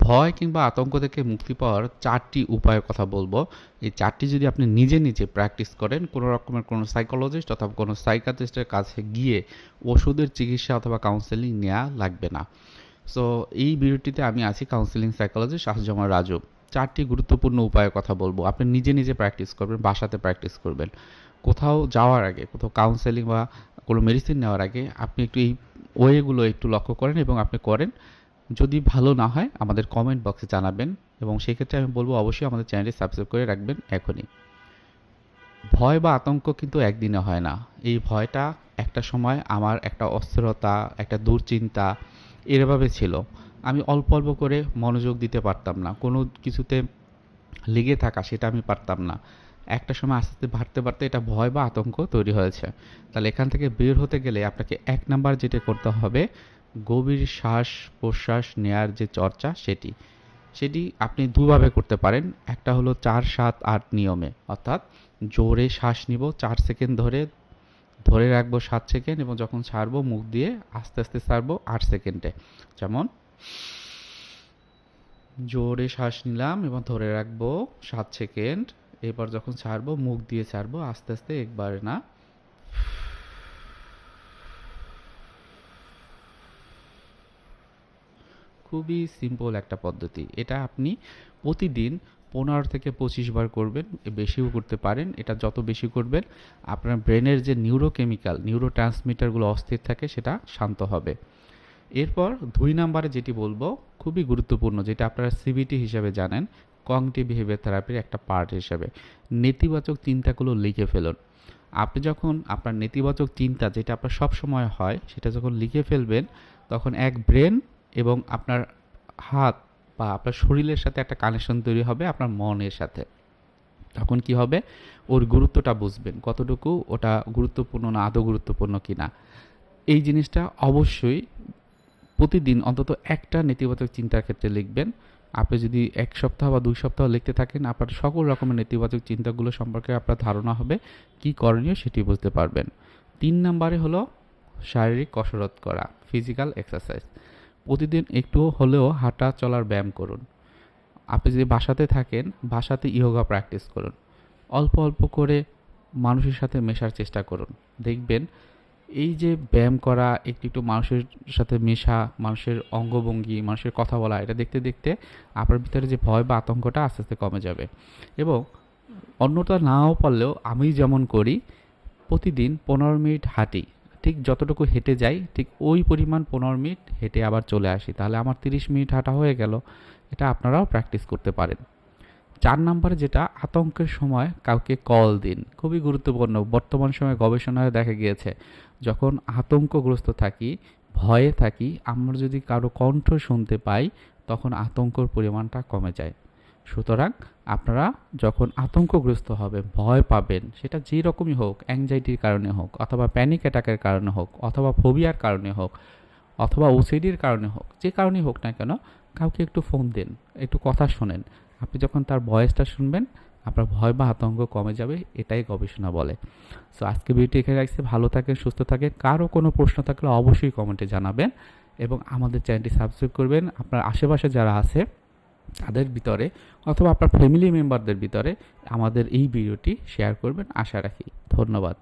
ভয় কিংবা আতঙ্ক থেকে মুক্তি পাওয়ার চারটি উপায়ের কথা বলব। এই চারটি যদি আপনি নিজে নিজে প্র্যাকটিস করেন, কোনো রকমের কোনো সাইকোলজিস্ট অথবা কোনো সাইকাটিস্টের কাছে গিয়ে ওষুধের চিকিৎসা অথবা কাউন্সেলিং নেওয়া লাগবে না। সো এই ভিডিওটিতে আমি আছি কাউন্সেলিং সাইকোলজিস্ট শাহজামাল রাজু। চারটি গুরুত্বপূর্ণ উপায়ের কথা বলব। আপনি নিজে নিজে প্র্যাকটিস করবেন, বাসাতে প্র্যাকটিস করবেন। কোথাও যাওয়ার আগে, কোথাও কাউন্সেলিং বা কোনো মেডিসিন নেওয়ার আগে আপনি একটু এই ওয়েগুলো একটু লক্ষ্য করেন এবং আপনি করেন। যদি ভালো না হয়, আমাদের কমেন্ট বক্সে জানাবেন এবং সেক্ষেত্রে আমি বলব অবশ্যই আমাদের চ্যানেলটি সাবস্ক্রাইব করে রাখবেন এখনই। ভয় বা আতঙ্ক কিন্তু একদিনে হয় না। এই ভয়টা একটা সময় আমার একটা অস্থিরতা, একটা দুশ্চিন্তা এভাবে ছিল। আমি অল্প অল্প করে মনোযোগ দিতে পারতাম না। কোনো কিছুতে লেগে থাকা সেটা আমি পারতাম না। একটা সময় আস্তে আস্তে বাড়তে বাড়তে এটা ভয় বা আতঙ্ক তৈরি হয়েছে। তাহলে এখান থেকে বের হতে গেলে আপনাকে এক নাম্বার যেটা করতে হবে গভীর শ্বাস প্রশ্বাস নেয়ার যে চর্চা সেটি সেটি আপনি দুভাবে করতে পারেন। একটা হলো চার, সাত, আট নিয়মে। অর্থাৎ জোরে শ্বাস নিব, চার সেকেন্ড ধরে ধরে রাখব সাত সেকেন্ড এবং যখন ছাড়বো মুখ দিয়ে আস্তে আস্তে ছাড়বো আট সেকেন্ডে। যেমন, জোরে শ্বাস নিলাম এবং ধরে রাখব সাত সেকেন্ড। এরপর যখন ছাড়বো মুখ দিয়ে ছাড়বো আস্তে আস্তে একবারে না খুবই সিম্পল একটা পদ্ধতি। এটা আপনি প্রতিদিন পনেরো থেকে পঁচিশ বার করবেন বেশিও করতে পারেন। এটা যত বেশি করবেন, আপনার ব্রেনের যে নিউরোকেমিক্যাল নিউরো ট্রান্সমিটারগুলো অস্থির থাকে, সেটা শান্ত হবে। এরপর দুই নাম্বারে যেটি বলব, খুবই গুরুত্বপূর্ণ, যেটা আপনারা সিবিটি হিসাবে জানেন কগনিটিভ বিহেভিয়ার থেরাপির একটা পার্ট হিসাবে। নেতিবাচক চিন্তাগুলো লিখে ফেলুন। আপনি যখন আপনার নেতিবাচক চিন্তা, যেটা আপনার সব সময় হয়, সেটা যখন লিখে ফেলবেন, তখন এক ব্রেন এবং আপনার হাত বা আপনার শরীরের সাথে একটা কানেকশন তৈরি হবে আপনার মনের সাথে। তখন কি হবে? ওর গুরুত্বটা বুঝবেন কতটুকু ওটা গুরুত্বপূর্ণ না, আদৌ গুরুত্বপূর্ণ কি না এই জিনিসটা অবশ্যই প্রতিদিন অন্তত একটা নেতিবাচক চিন্তার ক্ষেত্রে লিখবেন। আপনি যদি এক সপ্তাহ বা দুই সপ্তাহ লিখতে থাকেন, আপনার সকল রকমের নেতিবাচক চিন্তাগুলো সম্পর্কে আপনার ধারণা হবে, কি করণীয় সেটি বুঝতে পারবেন। তিন নম্বরে হলো শারীরিক কসরত করা ফিজিক্যাল এক্সারসাইজ প্রতিদিন একটু হলেও হাঁটা চলার ব্যায়াম করুন। আপনি যদি বাসাতে থাকেন, বাসাতে ইয়োগা প্র্যাকটিস করুন। অল্প অল্প করে মানুষের সাথে মেশার চেষ্টা করুন। দেখবেন এই যে ব্যায়াম করা, একটু একটু মানুষের সাথে মেশা, মানুষের অঙ্গভঙ্গি, মানুষের কথা বলা, এটা দেখতে দেখতে আপনার ভিতরে যে ভয় বা আতঙ্কটা আস্তে আস্তে কমে যাবে। এবং অন্যটা নাও পারলেও আমি যেমন করি, প্রতিদিন পনেরো মিনিট হাঁটি। ঠিক যতটুকু হেঁটে যাই, ঠিক ওই পরিমাণ পনেরো মিনিট হেঁটে আবার চলে আসি। তাহলে আমার তিরিশ মিনিট হাঁটা হয়ে গেল। এটা আপনারাও প্র্যাকটিস করতে পারেন। চার নম্বরে যেটা, আতঙ্কের সময় কাউকে কল দিন। খুবই গুরুত্বপূর্ণ। বর্তমান সময়ে গবেষণায় দেখা গিয়েছে, যখন আতঙ্কগ্রস্ত থাকি, ভয়ে থাকি, আমরা যদি কারও কণ্ঠ শুনতে পাই, তখন আতঙ্কর পরিমাণটা কমে যায়। সুতরাং আপনারা যখন আতঙ্কগ্রস্ত হবে ভয় পাবেন, সেটা যেই রকমই হোক অ্যাংজাইটির কারণে হোক, অথবা প্যানিক অ্যাটাকের কারণে হোক, অথবা ফোবিয়ার কারণে হোক, অথবা ওসিডির কারণে হোক, যে কারণেই হোক না কেন, কাউকে একটু ফোন দিন, একটু কথা শোনেন। আপনি যখন তার ভয়েসটা শুনবেন, আপনার ভয় বা আতঙ্ক কমে যাবে, এটাই গবেষণা বলে। সো আজকে ভিডিওটি এখানে রাখছি। ভালো থাকেন, সুস্থ থাকেন। কারও কোনো প্রশ্ন থাকলে অবশ্যই কমেন্টে জানাবেন এবং আমাদের চ্যানেলটি সাবস্ক্রাইব করবেন। আপনার আশেপাশে যারা আছে তাদের ভিতরে অথবা আপনার ফ্যামিলি মেম্বারদের ভিতরে আমাদের এই ভিডিওটি শেয়ার করবেন। আশা রাখি। ধন্যবাদ।